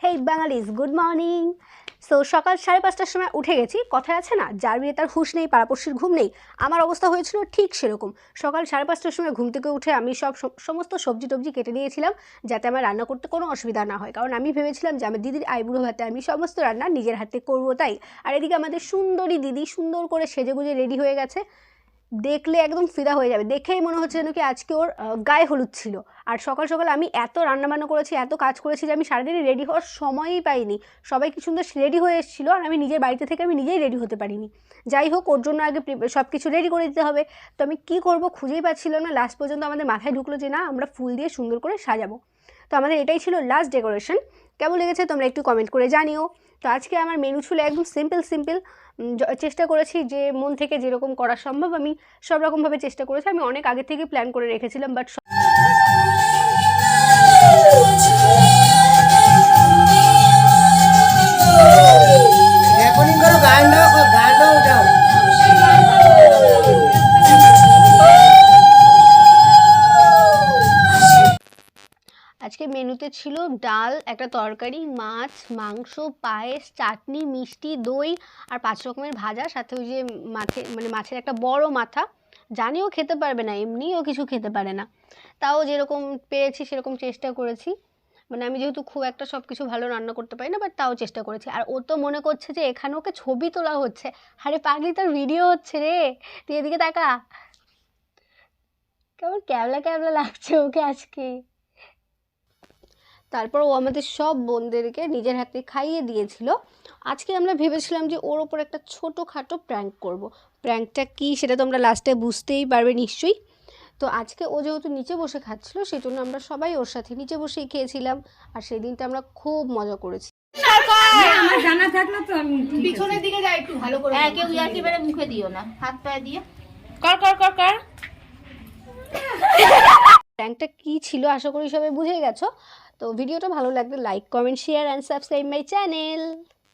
Hey Bangalis good morning so সকাল সাড়ে পাঁচটার সময় উঠে গেছি। কথায় আছে না, যার বিয়ে তার হুঁশ নেই, পাড়াপড়শির ঘুম নেই। আমার অবস্থা হয়েছিল ঠিক সেরকম। সকাল সাড়ে পাঁচটার সময় ঘুম থেকে উঠে আমি সব সমস্ত সবজি টবজি কেটে নিয়েছিলাম, যাতে আমার রান্না করতে কোনো অসুবিধা না হয়। কারণ আমি ভেবেছিলাম যে আমার দিদির আইবুড়ো ভাতে আমি সমস্ত রান্না নিজের হাতে করব তাই। আর এদিকে আমাদের সুন্দরী দিদি সুন্দর করে সেজেগুজে রেডি হয়ে গেছে। দেখলে একদম ফিদা হয়ে যাবে। দেখেই মনে হচ্ছে যেন কি আজকে ওর গায়ে হলুদ ছিল। আর সকাল সকাল আমি এত রান্নাবান্না করেছি, এত কাজ করেছি যে আমি সারাদিন রেডি হওয়ার সময়ই পাইনি। সবাই কি সুন্দর রেডি হয়ে এসেছিল আর আমি নিজের বাড়িতে থেকে আমি নিজেই রেডি হতে পারিনি। যাই হোক, ওর জন্য আগে সব কিছু রেডি করে দিতে হবে। তো আমি কী করব খুঁজেই পাচ্ছিলাম না। লাস্ট পর্যন্ত আমাদের মাথায় ঢুকলো যে না, আমরা ফুল দিয়ে সুন্দর করে সাজাবো। তো আমাদের এটাই ছিল লাস্ট ডেকোরেশন কেমন লেগেছে তোমরা একটু কমেন্ট করে জানিও। তো আজকে আমার মেনু ছিল একদম সিম্পল সিম্পল চেষ্টা করেছি যে মন থেকে যেরকম করা সম্ভব, আমি সব রকমভাবে চেষ্টা করেছি। আমি অনেক আগে থেকে প্ল্যান করে রেখেছিলাম বাট মেনুতে ছিল ডাল, একটা তরকারি, মাছ, মাংস, পায়েস, চাটনি, মিষ্টি, দই আর পাঁচ রকমের ভাজা, সাথে ওই যে মাছে মানে মাছের একটা বড় মাথা। জানিও খেতে পারবে না, এমনিও কিছু খেতে পারে না। তাও যেরকম পেরেছি সেরকম চেষ্টা করেছি। মানে আমি যেহেতু খুব একটা সব কিছু ভালো রান্না করতে পারি না বাট তাও চেষ্টা করেছি। আর ও তো মনে করছে যে এখানে ওকে ছবি তোলা হচ্ছে। আরে পাগলি, তার ভিডিও হচ্ছে রে। তুই এদিকে তাকা। কেমন ক্যাবলা ক্যাবলা লাগছে ওকে আজকে। তারপর ও আমাদের সব বোনদেরকে নিজের হাতে খাইয়ে দিয়েছিল। আজকে আমরা ভেবেছিলাম যে ওর ওপর একটা ছোটোখাটো প্র্যাঙ্ক করব। প্র্যাঙ্কটা কী সেটা তোমরা লাস্টে বুঝতেই পারবে নিশ্চয়ই। তো আজকে ও যেহেতু নিচে বসে খাচ্ছিল সেই জন্য আমরা সবাই ওর সাথে নিচে বসেই খেয়েছিলাম। আর সেই দিনটা আমরা খুব মজা করেছি। আমার জানা থাকলে তো আমি পিছনের দিকে যা একটু ভালো করে হ্যাঁ কেউ ইয়ার্কি মেরে মুখে দিও না হাত পায়ে দিয়ে। কর কর কর কর। প্র্যাঙ্কটা কী ছিল আশা করি সবাই বুঝে গেছো। তো ভিডিওটা ভালো লাগলে like comment share and subscribe my channel